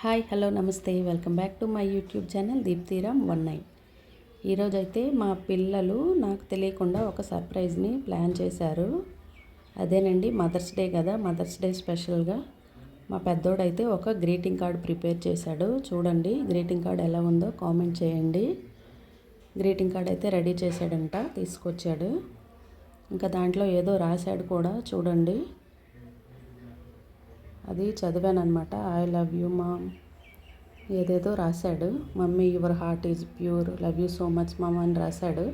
Hi hello namaste. Welcome back to my YouTube channel Deepthiram one nine. ఈరోజైతే మా పిల్లలు నాకు తెలియకుండా ఒక సర్ప్రైజ్ని ప్లాన్ చేశారు. అదేనండి మదర్స్ డే కదా మదర్స్ డే స్పెషల్గా. మా పెద్దోడైతే ఒక గ్రీటింగ్ కార్డ్ ప్రిపేర్ చేశాడు. చూడండి గ్రీటింగ్ కార్డ్ ఎలా ఉందో కామెంట్ చేయండి. గ్రీటింగ్ కార్డ్ అయితే రెడీ చేశాడంట తీసుకొచ్చాడు. ఇంకా దాంట్లో ఏదో రాశాడు కూడా చూడండి. అది చదివాను అనమాట ఐ లవ్ యూ మామ్ ఏదేదో రాశాడు. Mummy your heart is pure love you so much mom అని రాశాడు.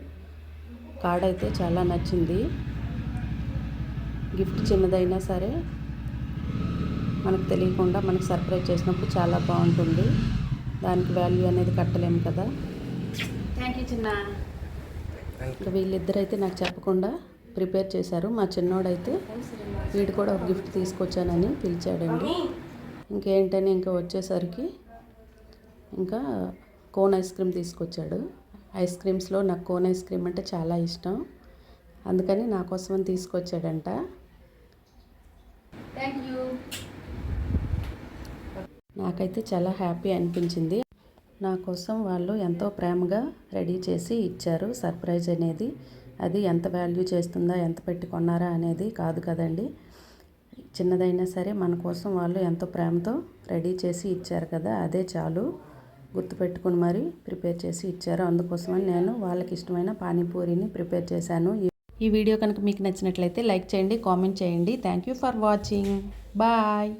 కార్డ్ అయితే చాలా నచ్చింది. గిఫ్ట్ చిన్నదైనా సరే మనకు తెలియకుండా మనకు సర్ప్రైజ్ చేసినప్పుడు చాలా బాగుంటుంది. దానికి వాల్యూ అనేది కట్టలేము కదా. థ్యాంక్ యూ చిన్న. వీళ్ళిద్దరైతే నాకు చెప్పకుండా ప్రిపేర్ చేశారు. మా చిన్నోడైతే వీడు కూడా ఒక గిఫ్ట్ తీసుకొచ్చానని పిలిచాడండి. ఇంకేంటని ఇంకా వచ్చేసరికి ఇంకా కోన్ ఐస్ క్రీమ్ తీసుకొచ్చాడు. ఐస్ క్రీమ్స్లో నాకు కోన్ ఐస్ క్రీమ్ అంటే చాలా ఇష్టం. అందుకని నా కోసం తీసుకొచ్చాడంట. నాకైతే చాలా హ్యాపీ అనిపించింది. నా కోసం వాళ్ళు ఎంతో ప్రేమగా రెడీ చేసి ఇచ్చారు సర్ప్రైజ్ అనేది. అది ఎంత వాల్యూ చేస్తుందా ఎంత పెట్టి కొన్నారా అనేది కాదు కదండి. చిన్నదైనా సరే మన కోసం వాళ్ళు ఎంతో ప్రేమతో రెడీ చేసి ఇచ్చారు కదా అదే చాలు. గుర్తుపెట్టుకుని మరి ప్రిపేర్ చేసి ఇచ్చారు. అందుకోసమని నేను వాళ్ళకి ఇష్టమైన పానీపూరిని ప్రిపేర్ చేశాను. ఈ వీడియో కనుక మీకు నచ్చినట్లయితే లైక్ చేయండి కామెంట్ చేయండి. Thank you for watching bye